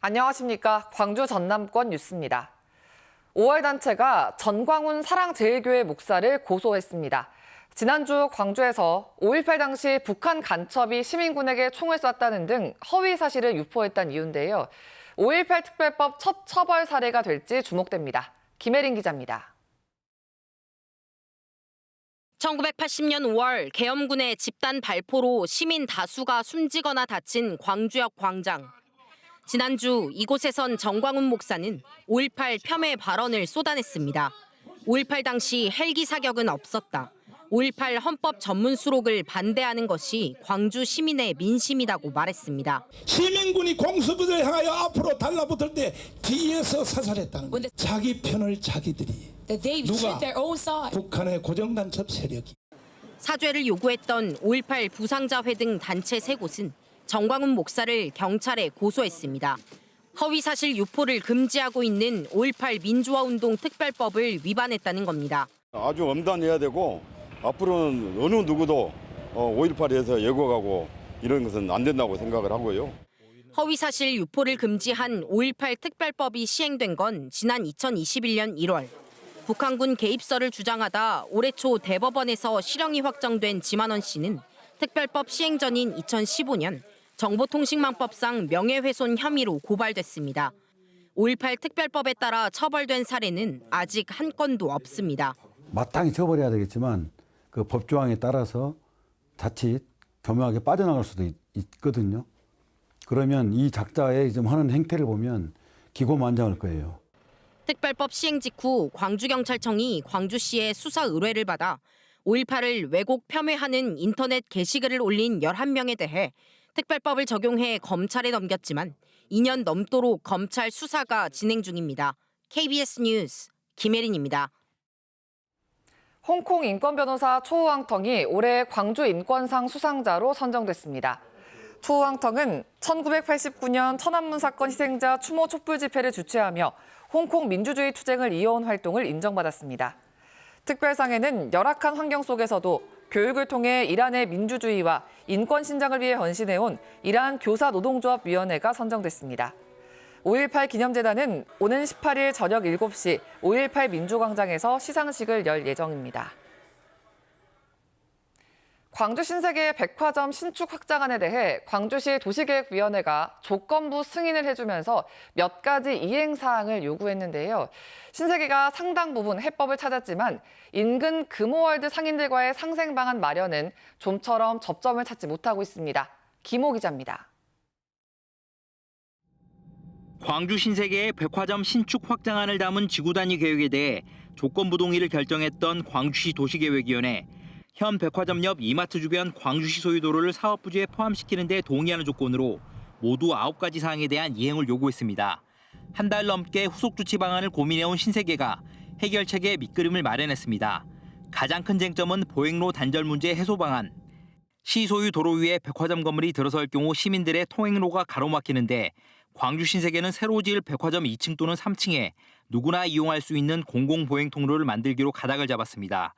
안녕하십니까. 광주 전남권 뉴스입니다. 5월 단체가 전광훈 사랑제일교회 목사를 고소했습니다. 지난주 광주에서 5.18 당시 북한 간첩이 시민군에게 총을 쐈다는 등 허위 사실을 유포했다는 이유인데요. 5.18 특별법 첫 처벌 사례가 될지 주목됩니다. 김혜린 기자입니다. 1980년 5월 계엄군의 집단 발포로 시민 다수가 숨지거나 다친 광주역 광장. 지난주 이곳에선 정광훈 목사는 5.18 폄훼 발언을 쏟아냈습니다. 5.18 당시 헬기 사격은 없었다. 5.18 헌법 전문 수록을 반대하는 것이 광주 시민의 민심이라고 말했습니다. 시민군이 공수부대를 향하여 앞으로 달라붙을 때 뒤에서 사살했다는 거예요. 자기 편을 자기들이 누가? 북한의 고정간첩 세력이 사죄를 요구했던 5.18 부상자 회 등 단체 세 곳은 정광훈 목사를 경찰에 고소했습니다. 허위 사실 유포를 금지하고 있는 5.18 민주화운동 특별법을 위반했다는 겁니다. 아주 엄단해야 되고 앞으로는 어느 누구도 5.18에서 예고가고 이런 것은 안 된다고 생각을 하고요. 허위 사실 유포를 금지한 5.18 특별법이 시행된 건 지난 2021년 1월. 북한군 개입설을 주장하다 올해 초 대법원에서 실형이 확정된 지만원 씨는 특별법 시행 전인 2015년 정보통신망법상 명예훼손 혐의로 고발됐습니다. 5.18 특별법에 따라 처벌된 사례는 아직 한 건도 없습니다. 마땅히 처벌해야 되겠지만 그 법조항에 따라서 자칫 교묘하게 빠져나갈 수도 있, 있거든요. 그러면 이 작자의 지금 하는 행태를 보면 기고만장할 거예요. 특별법 시행 직후 광주경찰청이 광주시의 수사 의뢰를 받아 5.18을 왜곡 폄훼하는 인터넷 게시글을 올린 11명에 대해 특별법을 적용해 검찰에 넘겼지만 2년 넘도록 검찰 수사가 진행 중입니다. KBS 뉴스 김혜린입니다. 홍콩 인권 변호사 초우왕텅이 올해 광주 인권상 수상자로 선정됐습니다. 초우왕텅은 1989년 천안문 사건 희생자 추모 촛불 집회를 주최하며 홍콩 민주주의 투쟁을 이어온 활동을 인정받았습니다. 특별상에는 열악한 환경 속에서도 교육을 통해 이란의 민주주의와 인권 신장을 위해 헌신해온 이란 교사 노동조합위원회가 선정됐습니다. 5.18 기념재단은 오는 18일 저녁 7시 5.18 민주광장에서 시상식을 열 예정입니다. 광주 신세계 백화점 신축 확장안에 대해 광주시 도시계획위원회가 조건부 승인을 해주면서 몇 가지 이행 사항을 요구했는데요. 신세계가 상당 부분 해법을 찾았지만 인근 금호월드 상인들과의 상생 방안 마련은 좀처럼 접점을 찾지 못하고 있습니다. 김호 기자입니다. 광주 신세계의 백화점 신축 확장안을 담은 지구 단위 계획에 대해 조건부 동의를 결정했던 광주시 도시계획위원회 현 백화점 옆 이마트 주변 광주시 소유 도로를 사업 부지에 포함시키는 데 동의하는 조건으로 모두 9가지 사항에 대한 이행을 요구했습니다. 한 달 넘게 후속 조치 방안을 고민해온 신세계가 해결책의 밑그림을 마련했습니다. 가장 큰 쟁점은 보행로 단절 문제 해소 방안. 시 소유 도로 위에 백화점 건물이 들어설 경우 시민들의 통행로가 가로막히는데 광주 신세계는 새로 지을 백화점 2층 또는 3층에 누구나 이용할 수 있는 공공 보행 통로를 만들기로 가닥을 잡았습니다.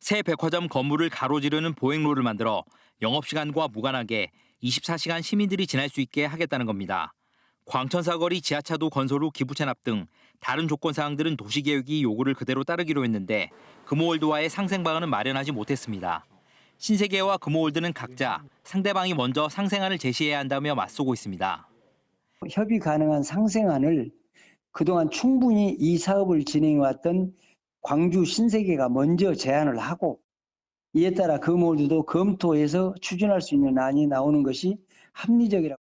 새 백화점 건물을 가로지르는 보행로를 만들어 영업시간과 무관하게 24시간 시민들이 지날 수 있게 하겠다는 겁니다. 광천사거리 지하차도 건설 후 기부 체납 등 다른 조건 사항들은 도시계획이 요구를 그대로 따르기로 했는데 금호월드와의 상생 방안은 마련하지 못했습니다. 신세계와 금호월드는 각자 상대방이 먼저 상생안을 제시해야 한다며 맞서고 있습니다. 협의 가능한 상생안을 그동안 충분히 이 사업을 진행해왔던 광주 신세계가 먼저 제안을 하고 이에 따라 그 몰드도 검토해서 추진할 수 있는 안이 나오는 것이 합리적이라고.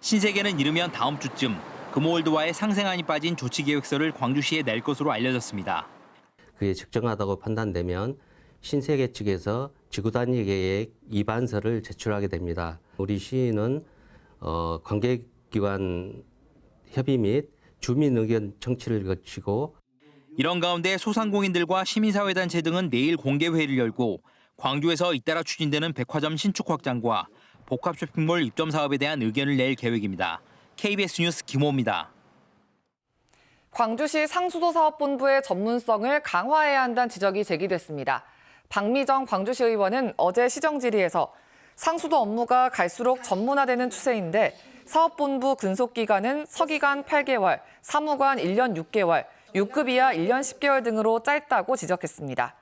신세계는 이르면 다음 주쯤 금호월드와의 상생안이 빠진 조치 계획서를 광주시에 낼 것으로 알려졌습니다. 그게 적정하다고 판단되면 신세계 측에서 지구 단위 계획 입안서를 제출하게 됩니다. 우리 시는 어, 관계기관 협의 및 주민 의견 청취를 거치고 이런 가운데 소상공인들과 시민사회단체 등은 내일 공개회의를 열고 광주에서 잇따라 추진되는 백화점 신축 확장과 복합 쇼핑몰 입점 사업에 대한 의견을 낼 계획입니다. KBS 뉴스 김호입니다. 광주시 상수도 사업본부의 전문성을 강화해야 한다는 지적이 제기됐습니다. 박미정 광주시 의원은 어제 시정 질의에서 상수도 업무가 갈수록 전문화되는 추세인데 사업본부 근속 기간은 서기관 8개월, 사무관 1년 6개월, 6급 이하 1년 10개월 등으로 짧다고 지적했습니다.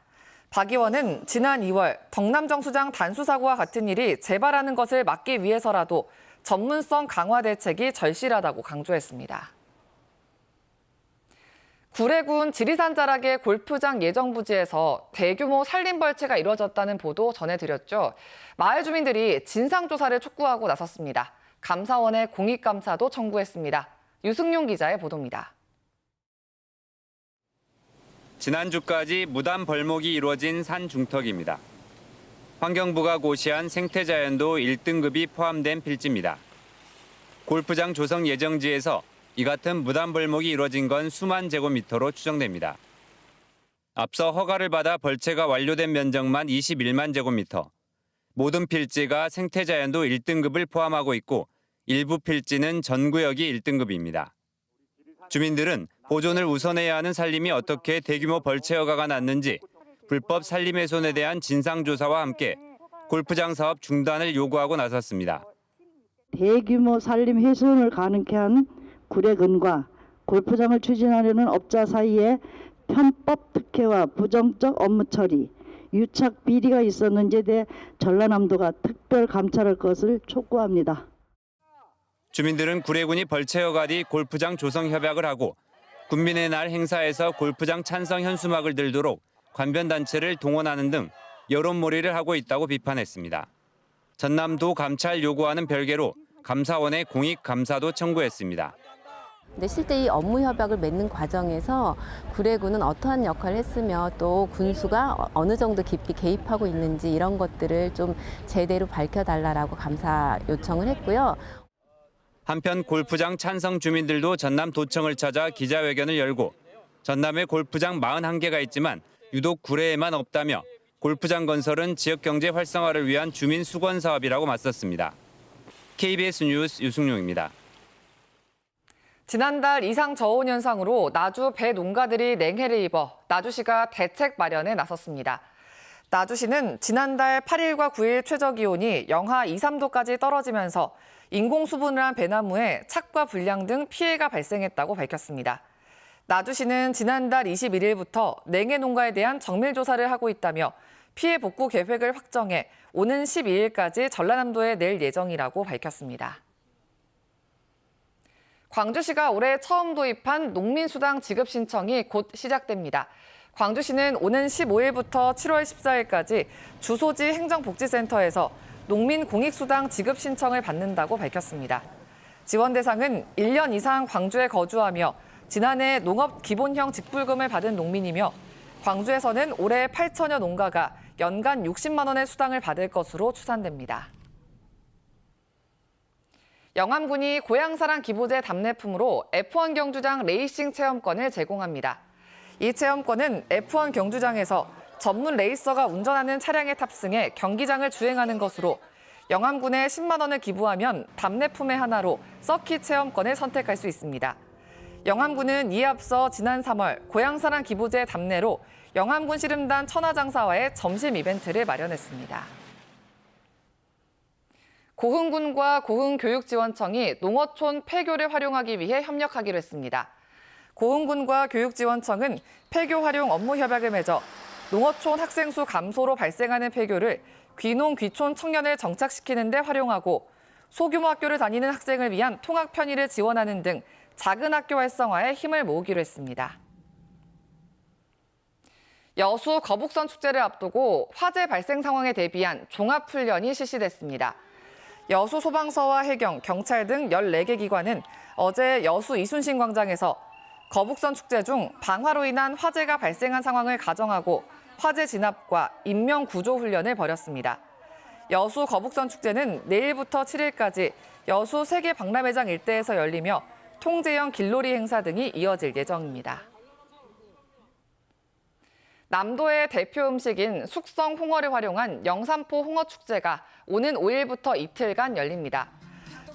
박 의원은 지난 2월 덕남정수장 단수 사고와 같은 일이 재발하는 것을 막기 위해서라도 전문성 강화 대책이 절실하다고 강조했습니다. 구례군 지리산 자락의 골프장 예정 부지에서 대규모 산림 벌채가 이루어졌다는 보도 전해드렸죠. 마을 주민들이 진상 조사를 촉구하고 나섰습니다. 감사원에 공익 감사도 청구했습니다. 유승용 기자의 보도입니다. 지난주까지 무단 벌목이 이루어진 산 중턱입니다. 환경부가 고시한 생태자연도 1등급이 포함된 필지입니다. 골프장 조성 예정지에서 이 같은 무단 벌목이 이루어진 건 수만 제곱미터로 추정됩니다. 앞서 허가를 받아 벌채가 완료된 면적만 21만 제곱미터. 모든 필지가 생태자연도 1등급을 포함하고 있고 일부 필지는 전 구역이 1등급입니다. 주민들은 보존을 우선해야 하는 산림이 어떻게 대규모 벌채 허가가 났는지 불법 산림 훼손에 대한 진상 조사와 함께 골프장 사업 중단을 요구하고 나섰습니다. 대규모 산림 훼손을 가능케 한 구례근과 골프장을 추진하려는 업자 사이에 편법 특혜와 부정적 업무 처리, 유착 비리가 있었는지에 대해 전라남도가 특별 감찰할 것을 촉구합니다. 주민들은 구례군이 벌채 허가 뒤 골프장 조성 협약을 하고 군민의 날 행사에서 골프장 찬성 현수막을 들도록 관변단체를 동원하는 등 여론몰이를 하고 있다고 비판했습니다. 전남도 감찰 요구와는 별개로 감사원에 공익 감사도 청구했습니다. 근데 실제 이 업무 협약을 맺는 과정에서 구례군은 어떠한 역할을 했으며 또 군수가 어- 어느 정도 깊이 개입하고 있는지 이런 것들을 좀 제대로 밝혀달라라고 감사 요청을 했고요. 한편 골프장 찬성 주민들도 전남 도청을 찾아 기자회견을 열고 전남에 골프장 41개가 있지만 유독 구례에만 없다며 골프장 건설은 지역 경제 활성화를 위한 주민 수건 사업이라고 맞섰습니다. KBS 뉴스 유승용입니다. 지난달 이상 저온 현상으로 나주 배 농가들이 냉해를 입어 나주시가 대책 마련에 나섰습니다. 나주시는 지난달 8일과 9일 최저 기온이 영하 2, 3도까지 떨어지면서 인공 수분을 한 배나무에 착과 불량 등 피해가 발생했다고 밝혔습니다. 나주시는 지난달 21일부터 냉해 농가에 대한 정밀 조사를 하고 있다며 피해 복구 계획을 확정해 오는 12일까지 전라남도에 낼 예정이라고 밝혔습니다. 광주시가 올해 처음 도입한 농민수당 지급 신청이 곧 시작됩니다. 광주시는 오는 15일부터 7월 14일까지 주소지 행정복지센터에서 농민 공익수당 지급 신청을 받는다고 밝혔습니다. 지원 대상은 1년 이상 광주에 거주하며 지난해 농업 기본형 직불금을 받은 농민이며 광주에서는 올해 8천여 농가가 연간 60만 원의 수당을 받을 것으로 추산됩니다. 영암군이 고향사랑 기부제 답례품으로 F1 경주장 레이싱 체험권을 제공합니다. 이 체험권은 F1 경주장에서 전문 레이서가 운전하는 차량에 탑승해 경기장을 주행하는 것으로 영암군에 10만 원을 기부하면 답례품의 하나로 서킷 체험권을 선택할 수 있습니다. 영암군은 이에 앞서 지난 3월 고향사랑 기부제 답례로 영암군 씨름단 천하장사와의 점심 이벤트를 마련했습니다. 고흥군과 고흥교육지원청이 농어촌 폐교를 활용하기 위해 협력하기로 했습니다. 고흥군과 교육지원청은 폐교 활용 업무 협약을 맺어 농어촌 학생 수 감소로 발생하는 폐교를 귀농 귀촌 청년을 정착시키는 데 활용하고 소규모 학교를 다니는 학생을 위한 통학 편의를 지원하는 등 작은 학교 활성화에 힘을 모으기로 했습니다. 여수 거북선 축제를 앞두고 화재 발생 상황에 대비한 종합훈련이 실시됐습니다. 여수 소방서와 해경, 경찰 등 14개 기관은 어제 여수 이순신 광장에서 거북선 축제 중 방화로 인한 화재가 발생한 상황을 가정하고 화재 진압과 인명 구조 훈련을 벌였습니다. 여수 거북선 축제는 내일부터 7일까지 여수 세계 박람회장 일대에서 열리며 통제형 길놀이 행사 등이 이어질 예정입니다. 남도의 대표 음식인 숙성 홍어를 활용한 영산포 홍어 축제가 오는 5일부터 이틀간 열립니다.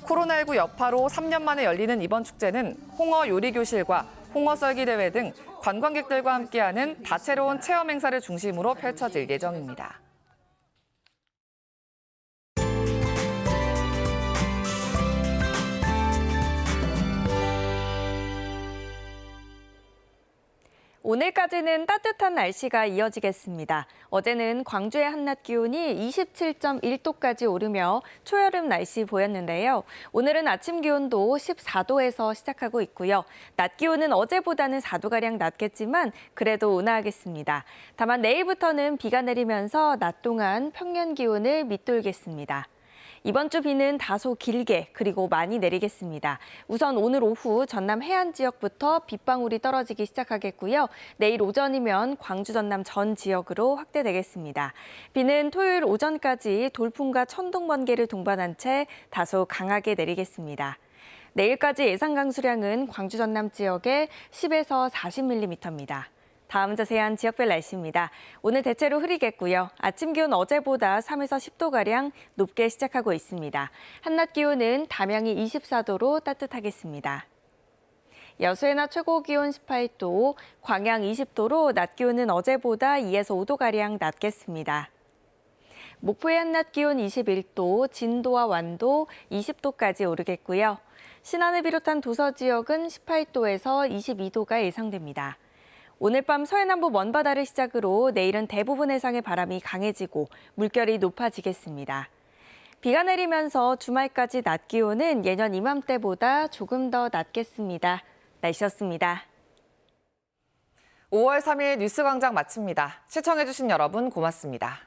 코로나19 여파로 3년 만에 열리는 이번 축제는 홍어 요리 교실과 홍어 썰기 대회 등 관광객들과 함께하는 다채로운 체험 행사를 중심으로 펼쳐질 예정입니다. 오늘까지는 따뜻한 날씨가 이어지겠습니다. 어제는 광주의 한낮 기온이 27.1도까지 오르며 초여름 날씨 보였는데요. 오늘은 아침 기온도 14도에서 시작하고 있고요. 낮 기온은 어제보다는 4도가량 낮겠지만 그래도 온화하겠습니다. 다만 내일부터는 비가 내리면서 낮 동안 평년 기온을 밑돌겠습니다. 이번 주 비는 다소 길게 그리고 많이 내리겠습니다. 우선 오늘 오후 전남 해안 지역부터 빗방울이 떨어지기 시작하겠고요. 내일 오전이면 광주 전남 전 지역으로 확대되겠습니다. 비는 토요일 오전까지 돌풍과 천둥 번개를 동반한 채 다소 강하게 내리겠습니다. 내일까지 예상 강수량은 광주 전남 지역에 10에서 40mm입니다. 다음 자세한 지역별 날씨입니다. 오늘 대체로 흐리겠고요. 아침 기온 어제보다 3에서 10도가량 높게 시작하고 있습니다. 한낮 기온은 담양이 24도로 따뜻하겠습니다. 여수의 낮 최고 기온 18도, 광양 20도로 낮 기온은 어제보다 2에서 5도가량 낮겠습니다. 목포의 한낮 기온 21도, 진도와 완도 20도까지 오르겠고요. 신안을 비롯한 도서 지역은 18도에서 22도가 예상됩니다. 오늘 밤 서해남부 먼바다를 시작으로 내일은 대부분 해상의 바람이 강해지고 물결이 높아지겠습니다. 비가 내리면서 주말까지 낮 기온은 예년 이맘때보다 조금 더 낮겠습니다. 날씨였습니다. 5월 3일 뉴스광장 마칩니다. 시청해주신 여러분 고맙습니다.